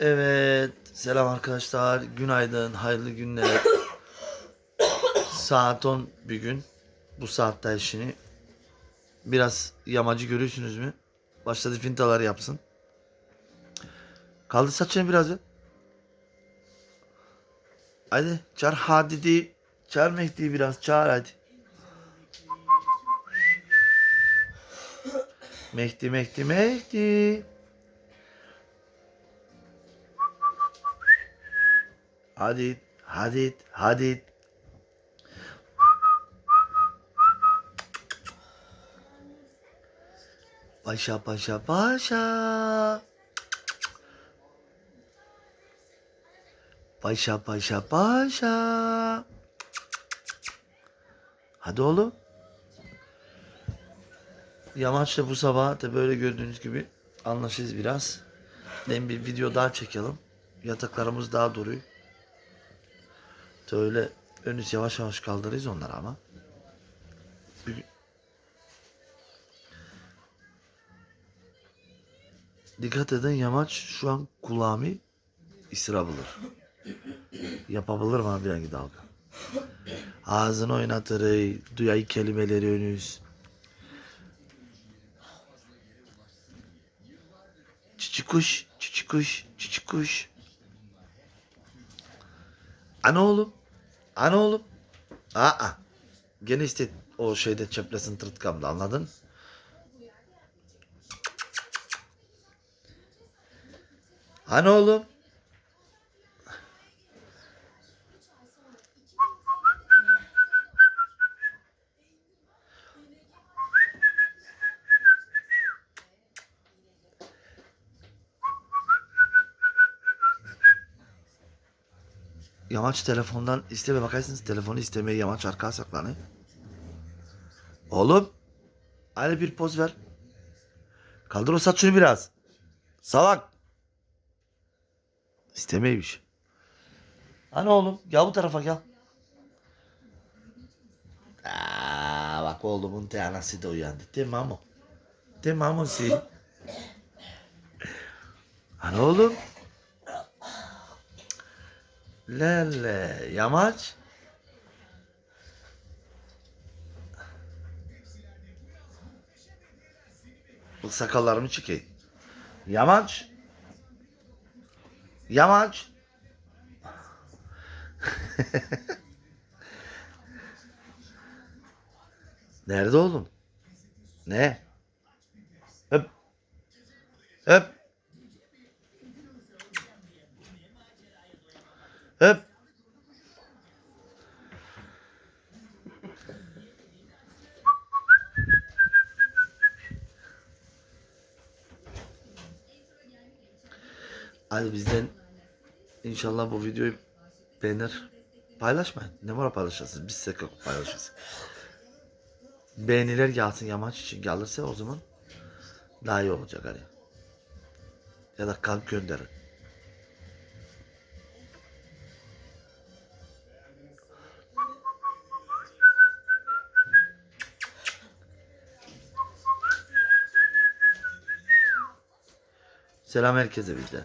Evet, selam arkadaşlar. Günaydın, hayırlı günler. Saat 10 bir gün. Bu saatte işini. Biraz yamacı görüyorsunuz mu? Başladı fintalar yapsın. Kaldı saçını biraz ya. Hadi çağır hadi değil. Çağır Mehdi'yi biraz çağır hadi. Mehdi Mehdi Mehdi. Hadi, hadi, hadi. Paşa, paşa, paşa. Paşa, paşa, paşa. Hadi oğlum. Yamaç'ta bu sabah da böyle gördüğünüz gibi anlaşırız biraz. Ben bir video daha çekelim. Yataklarımız daha duruyor. Öyle önüz yavaş yavaş kaldırırız onları ama. Dikkat edin yamaç şu an kulağımı ısırabilir. Yapabilir mi bir hangi dalga? Ağzını oynatır, duyay kelimeleri önüz. Çiçi kuş, çiçi kuş, çiçi kuş. Ana oğlum. Ana oğlum. Aa. Gene işte o şeyde çeplesin tırtkamda anladın? Ana oğlum. Yamaç telefondan isteme bakarsınız telefonu istemeye yamaç arkaya saklanıyor. Oğlum. Hadi bir poz ver. Kaldır o saçını biraz. Salak. İstemeymiş. Hani oğlum gel bu tarafa gel. Aa, bak oğlumun tanesi de uyandı. Tamam mı? Tamam mı? Hani oğlum? Lele yamaç. Bu sakallarımı çekeyim. Yamaç. Yamaç. Nerede oğlum? Ne? Öp. Öp. Öp. Hadi bizden inşallah bu videoyu beğenir. Paylaşmayın. Ne var paylaşırsınız? Biz size paylaşırız. Beğeniler gelsin yamaç için gelirse o zaman daha iyi olacak hani. Ya da kalp gönderin. Selam herkese bizden.